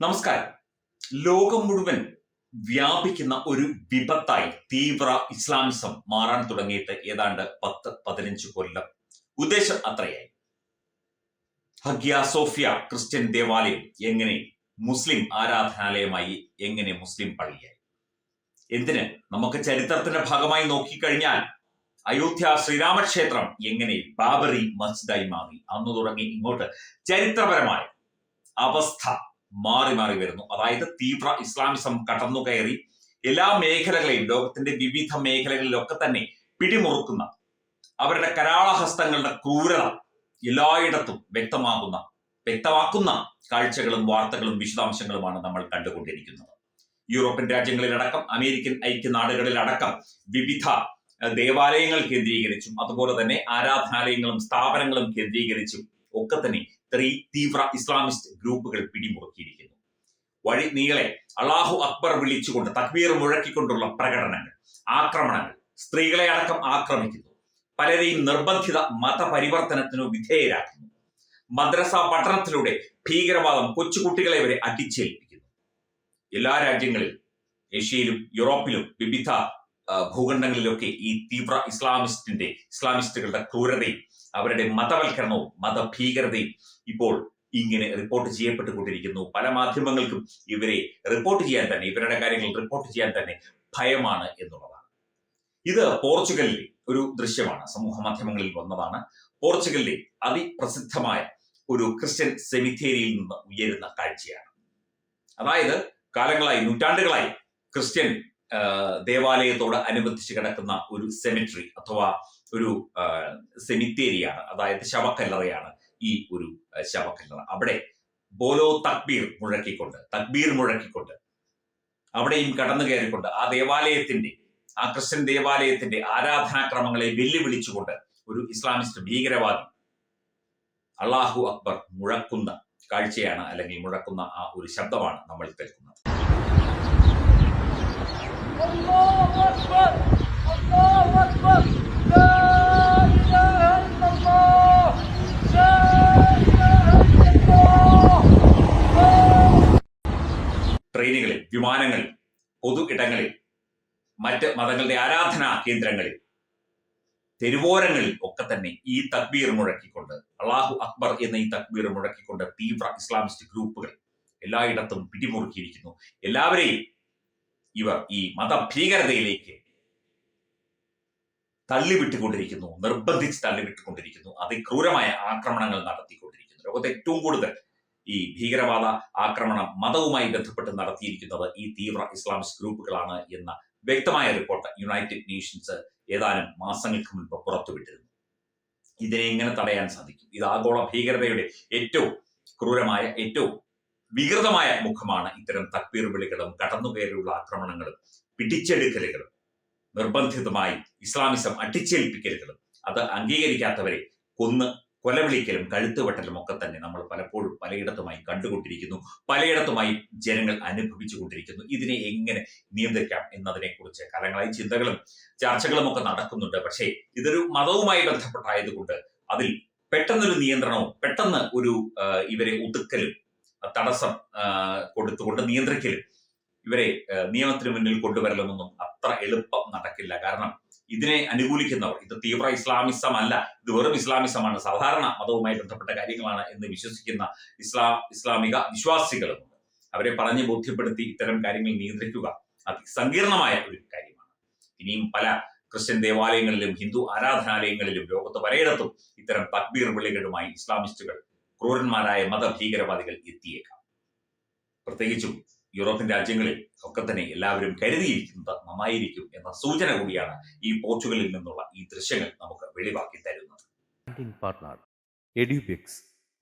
നമസ്കാരം. ലോകം മുഴുവൻ വ്യാപിക്കുന്ന ഒരു വിപത്തായി തീവ്ര ഇസ്ലാമിസം മാറാൻ തുടങ്ങിയിട്ട് ഏതാണ്ട് പത്ത് പതിനഞ്ച് കൊല്ലം. ഉദ്ദേശം അത്രയായി. ഹഗ്യ സോഫിയ ക്രിസ്ത്യൻ ദേവാലയം എങ്ങനെ മുസ്ലിം ആരാധനാലയമായി എങ്ങനെ മുസ്ലിം പള്ളിയായി? എന്തിന്? നമുക്ക് ചരിത്രത്തിന്റെ ഭാഗമായി നോക്കിക്കഴിഞ്ഞാൽ അയോധ്യ ശ്രീരാമക്ഷേത്രം എങ്ങനെ ബാബറി മസ്ജിദായി മാറി? അന്ന് തുടങ്ങി ഇങ്ങോട്ട്. ചരിത്രപരമായ അവസ്ഥ മാറി മാറി വരുന്നു. അതായത് തീവ്ര ഇസ്ലാമിസം കടന്നു കയറി എല്ലാ മേഖലകളെയും ലോകത്തിന്റെ വിവിധ മേഖലകളിലൊക്കെ തന്നെ പിടിമുറുക്കുന്ന അവരുടെ കരാളഹസ്തങ്ങളുടെ ക്രൂരത എല്ലായിടത്തും വ്യക്തമാകുന്ന വ്യക്തമാക്കുന്ന കാഴ്ചകളും വാർത്തകളും വിശദാംശങ്ങളുമാണ് നമ്മൾ കണ്ടുകൊണ്ടിരിക്കുന്നത്. യൂറോപ്യൻ രാജ്യങ്ങളിലടക്കം അമേരിക്കൻ ഐക്യനാടുകളിലടക്കം വിവിധ ദേവാലയങ്ങൾ കേന്ദ്രീകരിച്ചും അതുപോലെ തന്നെ ആരാധനാലയങ്ങളും സ്ഥാപനങ്ങളും കേന്ദ്രീകരിച്ചും ഒക്കെ തന്നെ തീവ്ര ഇസ്ലാമിസ്റ്റ് ഗ്രൂപ്പുകൾ പിടിമുറുക്കിയിരിക്കുന്നു. വഴി നീളെ അള്ളാഹു അക്ബർ വിളിച്ചുകൊണ്ട് തക്ബീർ മുഴക്കിക്കൊണ്ടുള്ള പ്രകടനങ്ങൾ ആക്രമണങ്ങൾ സ്ത്രീകളെ അടക്കം ആക്രമിക്കുന്നു. പലരെയും നിർബന്ധിത മതപരിവർത്തനത്തിനു വിധേയരാക്കുന്നു. മദ്രസ പഠനത്തിലൂടെ ഭീകരവാദം കൊച്ചുകുട്ടികളെ വരെ അടിച്ചേൽപ്പിക്കുന്നു. എല്ലാ രാജ്യങ്ങളിലും ഏഷ്യയിലും യൂറോപ്പിലും വിവിധ ഭൂഖണ്ഡങ്ങളിലൊക്കെ ഈ തീവ്ര ഇസ്ലാമിസ്റ്റിന്റെ ഇസ്ലാമിസ്റ്റുകളുടെ ക്രൂരതയും അവരുടെ മതവൽക്കരണവും മതഭീകരതയും ഇപ്പോൾ ഇങ്ങനെ റിപ്പോർട്ട് ചെയ്യപ്പെട്ടുകൊണ്ടിരിക്കുന്നു. പല മാധ്യമങ്ങൾക്കും ഇവരെ റിപ്പോർട്ട് ചെയ്യാൻ തന്നെ ഇവരുടെ കാര്യങ്ങൾ റിപ്പോർട്ട് ചെയ്യാൻ തന്നെ ഭയമാണ് എന്നുള്ളതാണ്. ഇത് പോർച്ചുഗലിലെ ഒരു ദൃശ്യമാണ്. സമൂഹ മാധ്യമങ്ങളിൽ വന്നതാണ്. പോർച്ചുഗലിലെ അതിപ്രസിദ്ധമായ ഒരു ക്രിസ്ത്യൻ സെമിത്തേരിയിൽ നിന്ന് ഉയരുന്ന കാഴ്ചയാണ്. അതായത് കാലങ്ങളായി നൂറ്റാണ്ടുകളായി ക്രിസ്ത്യൻ ദേവാലയത്തോട് അനുബന്ധിച്ച് കിടക്കുന്ന ഒരു സെമിട്രി അഥവാ ഒരു സെമിത്തേരിയാണ് അതായത് ശവക്കല്ലറയാണ് ഈ ഒരു ശവക്കല്ലറ. അവിടെ ബോലോ തക്ബീർ മുഴക്കിക്കൊണ്ട് തക്ബീർ മുഴക്കിക്കൊണ്ട് അവിടെയും കടന്നു കയറിക്കൊണ്ട് ആ ദേവാലയത്തിന്റെ ആ ക്രിസ്ത്യൻ ദേവാലയത്തിന്റെ ആരാധനാക്രമങ്ങളെ വെല്ലുവിളിച്ചുകൊണ്ട് ഒരു ഇസ്ലാമിസ്റ്റ് ഭീകരവാദി അള്ളാഹു അക്ബർ മുഴക്കുന്ന കാഴ്ചയാണ് അല്ലെങ്കിൽ മുഴക്കുന്ന ആ ഒരു ശബ്ദമാണ് നമ്മൾ കേൾക്കുന്നത്. ട്രെയിനുകളിൽ വിമാനങ്ങളിൽ പൊതു ഇടങ്ങളിൽ മറ്റ് മതങ്ങളുടെ ആരാധനാ കേന്ദ്രങ്ങളിൽ തെരുവോരങ്ങളിൽ ഒക്കെ തന്നെ ഈ തക്ബീർ മുഴക്കിക്കൊണ്ട് അള്ളാഹു അക്ബർ എന്ന ഈ തക്ബീർ മുഴക്കിക്കൊണ്ട് തീവ്ര ഇസ്ലാമിസ്റ്റ് ഗ്രൂപ്പുകൾ എല്ലായിടത്തും പിടിമുറുക്കിയിരിക്കുന്നു. എല്ലാവരെയും ഇവർ ഈ മതഭീകരതയിലേക്ക് തള്ളിവിട്ടുകൊണ്ടിരിക്കുന്നു നിർബന്ധിച്ച് തള്ളിവിട്ടുകൊണ്ടിരിക്കുന്നു. അതിക്രൂരമായ ആക്രമണങ്ങൾ നടത്തിക്കൊണ്ടിരിക്കുന്നു. ലോകത്ത് ഏറ്റവും കൂടുതൽ ഈ ഭീകരവാദ ആക്രമണം മതവുമായി ബന്ധപ്പെട്ട് നടത്തിയിരിക്കുന്നത് ഈ തീവ്ര ഇസ്ലാമിക് ഗ്രൂപ്പുകളാണ് എന്ന വ്യക്തമായ റിപ്പോർട്ട് യുണൈറ്റഡ് നേഷൻസ് ഏതാനും മാസങ്ങൾക്ക് മുൻപ് പുറത്തുവിട്ടിരുന്നു. ഇതിനെ എങ്ങനെ തടയാൻ സാധിക്കും? ഇത് ആഗോള ഭീകരതയുടെ ഏറ്റവും ക്രൂരമായ ഏറ്റവും വികൃതമായ മുഖമാണ് ഇത്തരം തക്ബീർ വിളികളും കടന്നുകയറിയുള്ള ആക്രമണങ്ങളും പിടിച്ചെടുക്കലുകളും നിർബന്ധിതമായി ഇസ്ലാമിസം അടിച്ചേൽപ്പിക്കലുകളും അത് അംഗീകരിക്കാത്തവരെ കൊന്ന് കൊലവിളിക്കലും കഴുത്തുവെട്ടലും ഒക്കെ തന്നെ നമ്മൾ പലപ്പോഴും പലയിടത്തുമായി കണ്ടുകൊണ്ടിരിക്കുന്നു. പലയിടത്തുമായി ജനങ്ങൾ അനുഭവിച്ചുകൊണ്ടിരിക്കുന്നു. ഇതിനെ എങ്ങനെ നിയന്ത്രിക്കാം എന്നതിനെക്കുറിച്ച് കാലങ്ങളായി ചിന്തകളും ചർച്ചകളും ഒക്കെ നടക്കുന്നുണ്ട്. പക്ഷേ ഇതൊരു മതവുമായി ബന്ധപ്പെട്ടായതുകൊണ്ട് അതിൽ പെട്ടെന്നൊരു നിയന്ത്രണവും പെട്ടെന്ന് ഒരു ഇവരെ ഒതുക്കലും തടസ്സം കൊടുത്തുകൊണ്ട് നിയന്ത്രിക്കലും ഇവരെ നിയമത്തിന് മുന്നിൽ കൊണ്ടുവരലുമൊന്നും അത്ര എളുപ്പം നടക്കില്ല. കാരണം ഇതിനെ അനുകൂലിക്കുന്നവർ ഇത് തീവ്ര ഇസ്ലാമിസം അല്ല ഇത് വെറും ഇസ്ലാമിസമാണ്. സാധാരണ മതവുമായി ബന്ധപ്പെട്ട കാര്യങ്ങളാണ് എന്ന് വിശ്വസിക്കുന്ന ഇസ്ലാം ഇസ്ലാമിക വിശ്വാസികളുമുണ്ട് അവരെ പറഞ്ഞ് ബോധ്യപ്പെടുത്തി ഇത്തരം കാര്യങ്ങൾ നിയന്ത്രിക്കുക അതിസങ്കീർണമായ ഒരു കാര്യമാണ്. ഇനിയും പല ക്രിസ്ത്യൻ ദേവാലയങ്ങളിലും ഹിന്ദു ആരാധനാലയങ്ങളിലും ലോകത്ത് പലയിടത്തും ഇത്തരം തക്ബീർ വിളികളുമായി ഇസ്ലാമിസ്റ്റുകൾ ക്രൂരന്മാരായ മത മതഭീകരവാദികൾ എത്തിയേക്കാം. പ്രത്യേകിച്ചും യൂറോപ്യൻ രാജ്യങ്ങളിൽ ഒക്കെ തന്നെ എല്ലാവരും കരുതിയിരിക്കുന്നത് നന്നായിരിക്കും എന്ന സൂചന കൂടിയാണ് ഈ പോർച്ചുഗലിൽ നിന്നുള്ള ഈ ദൃശ്യങ്ങൾ നമുക്ക് വെളിവാക്കി തരുന്നത്.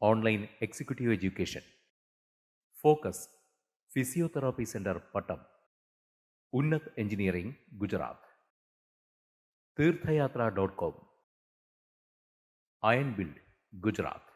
Online executive education focus physiotherapy centre Pattom Unnath engineering Gujarat തീർത്ഥയാത്ര dot com iron build Gujarat